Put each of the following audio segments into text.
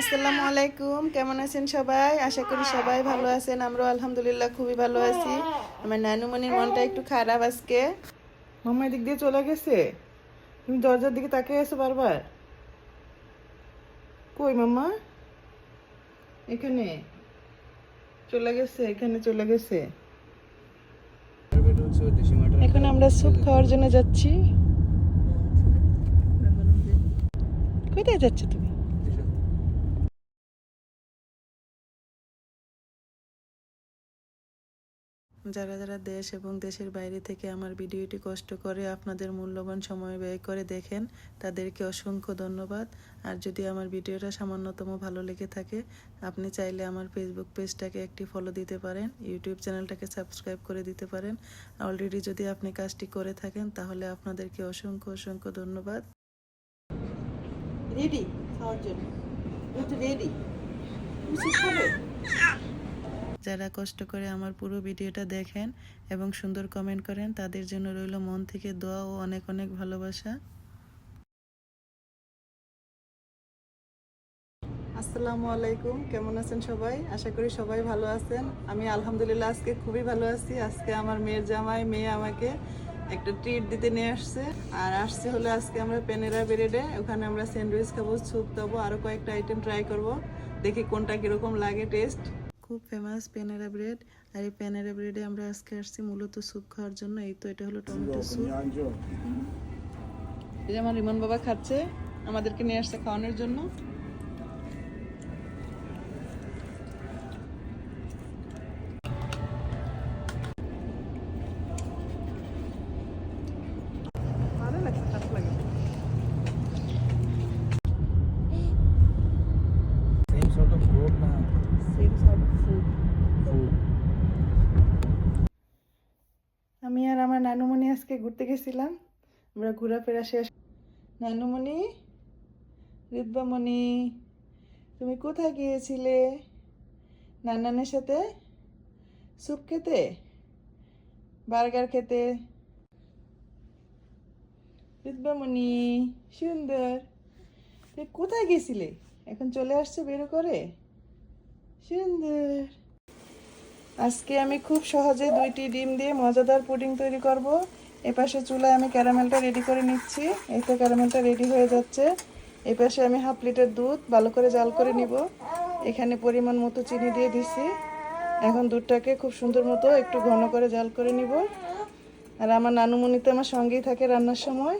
আসসালামু আলাইকুম কেমন আছেন সবাই? আশা করি সবাই ভালো আছেন আমরাও আলহামদুলিল্লাহ খুবই ভালো আছি। আমার নানুমণির মনটা একটু খারাপ আজকে। মাম্মা এদিক দিয়ে চলে গেছে? তুমি দরজার দিকে তাকিয়ে আছো বারবার? কই মাম্মা? এখানে? চলে গেছে এখানে চলে গেছে। এখন আমরা স্যুপ খাওয়ার জন্য যাচ্ছি। কোথায় যাচ্ছ তুমি? যারা যারা দেশ এবং দেশের বাইরে থেকে আমার ভিডিওটি কষ্ট করে আপনাদের মূল্যবান সময় ব্যয় করে দেখেন, তাদেরকে অসংখ্য ধন্যবাদ। আর যদি আমার ভিডিওটা সামান্যতম ভালো লেগে থাকে, আপনি চাইলে আমার ফেসবুক পেজটাকে একটি ফলো দিতে পারেন ইউটিউব চ্যানেলটাকে সাবস্ক্রাইব করে দিতে পারেন। অলরেডি যদি আপনি কাজটি করে থাকেন, তাহলে আপনাদেরকে অসংখ্য অসংখ্য ধন্যবাদ। রেডি খাওয়ার জন্য। রেডি যারা কষ্ট করে আমার পুরো ভিডিওটা দেখেন এবং সুন্দর কমেন্ট করেন, তাদের জন্য রইল মন থেকে দোয়া ও অনেক অনেক ভালোবাসা। আসসালামু আলাইকুম, কেমন আছেন সবাই? আশা করি সবাই ভালো আছেন। আমি আলহামদুলিল্লাহ আজকে খুবই ভালো আছি। আজকে আমার মেয়ের জামাই, মেয়ে আমাকে একটা ট্রিট দিতে নিয়ে আসছে। আর আসছে হলো আজকে আমরা পেনেরা বেরেডে ওখানে আমরা স্যান্ডউইচ খাব স্যুপ খাব আরও কয়েকটা আইটেম ট্রাই করব। দেখি কোনটা কীরকম লাগে টেস্ট খুব ফেমাস পেনেরা ব্রেড আর এই পেনেরা ব্রেডে আমরা আজকে আসছি মূলত স্যুপ খাওয়ার জন্য। এই তো এটা হলো টমেটো স্যুপ এই যে আমার রিমন বাবা খাচ্ছে আমাদেরকে নিয়ে আসছে খাওয়ানোর জন্য। আমার নানুমণি আজকে ঘুরতে গেছিলাম। আমরা ঘোরাফেরা শেষ। নানুমণি, রিদ্বামণি, তুমি কোথায় গিয়েছিলে? নানানের সাথে স্যুপ খেতে? বার্গার খেতে? রিদ্বামণি, সুন্দর। তুমি কোথায় গেছিলে? এখন চলে আসছে বেরো করে? সুন্দর। আজকে আমি খুব সহজে দুইটি ডিম দিয়ে মজাদার পুডিং তৈরি করব। এপাশে চুলায় আমি ক্যারামেলটা রেডি করে নিচ্ছি। এই তো ক্যারামেলটা রেডি হয়ে যাচ্ছে। এপাশে আমি হাফ লিটার দুধ ভালো করে জাল করে নিব। এখানে পরিমাণ মতো চিনি দিয়ে দিছি। এখন দুধটাকে খুব সুন্দর মতো একটু ঘন করে জাল করে নিব। আর আমার নানুমণি তো আমার সঙ্গেই থাকে রান্নার সময়।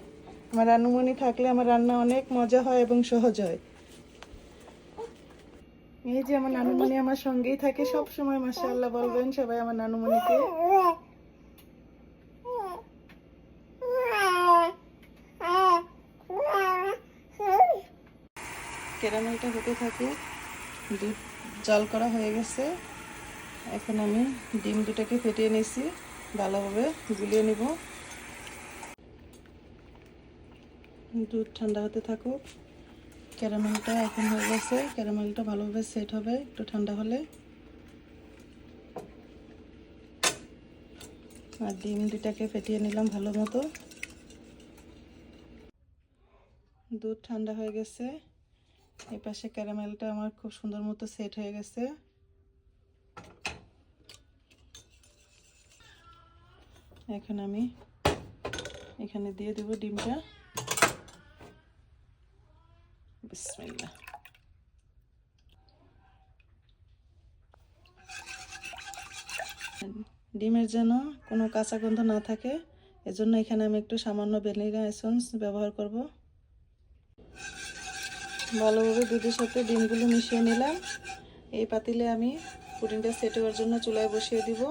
আমার নানুমণি থাকলে আমার রান্না অনেক মজা হয় এবং সহজ হয়। এই যে আমার নানুমণি আমার সঙ্গেই থাকে সব সময় মাশাআল্লাহ বলবেন সবাই আমার নানুমণিকে। ক্যারামেলটা হতে থাকে দুধ জাল করা হয়ে গেছে। এখন আমি ডিম দুটাকে ফেটিয়ে নিয়েছি, ভালোভাবে গুলিয়ে নিব। দুধ ঠান্ডা হতে থাকুক। ক্যারামেলটা এখন হয়ে গেছে। ক্যারামেলটা ভালোভাবে সেট হবে, একটু ঠান্ডা হলে। আর ডিম দুটাকে ফেটিয়ে নিলাম ভালো মতো। দুধ ঠান্ডা হয়ে গেছে। এই পাশে ক্যারামেলটা আমার খুব সুন্দর মতো সেট হয়ে গেছে। এখন আমি এখানে দিয়ে দেবো ডিমটা। বিসমিল্লাহ ডিমের যেন কোনো কাঁচা গন্ধ না থাকে, এজন্য এখানে আমি একটু সামান্য ভ্যানিলা এসেন্স ব্যবহার করব। ভালোভাবে দুধের সাথে ডিমগুলো মিশিয়ে নিলাম। এই পাতিলে আমি পুডিংটা সেট হওয়ার জন্য চুলায় বসিয়ে দিব।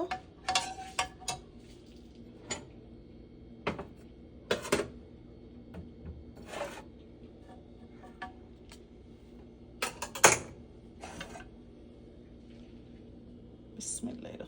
বিসমিল্লাহ রহমান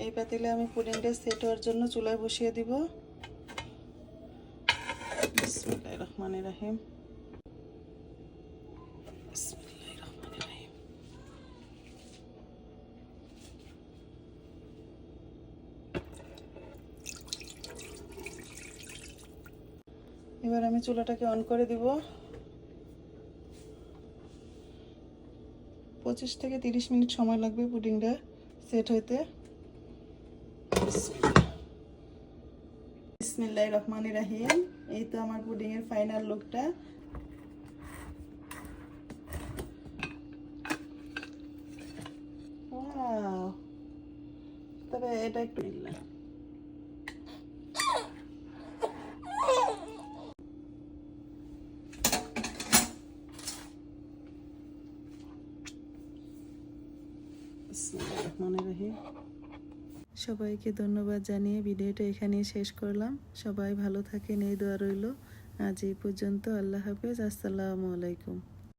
এই পাতিলে আমি পুডিংটা সেট হওয়ার জন্য চুলায় বসিয়ে দিব। বিসমিল্লাহির রহমানির রহিম। বিসমিল্লাহির রহমানির রহিম। এবার আমি চুলাটাকে অন করে দিব। পঁচিশ থেকে তিরিশ মিনিট সময় লাগবে পুডিংটা সেট হইতে। বিসমিল্লাহ রহমান রাহিম এই তো আমার পুডিং এর ফাইনাল লুকটা Wow! তবে এটা একটু নিলাম বিসমিল্লাহিররহমানিররহিম। সবাইকে ধন্যবাদ জানিয়ে ভিডিওটা এখানেই শেষ করলাম। সবাই ভালো থাকেন, এই দোয়া রইল। আজ এই পর্যন্ত, আল্লাহ হাফেজ, আসসালামু আলাইকুম।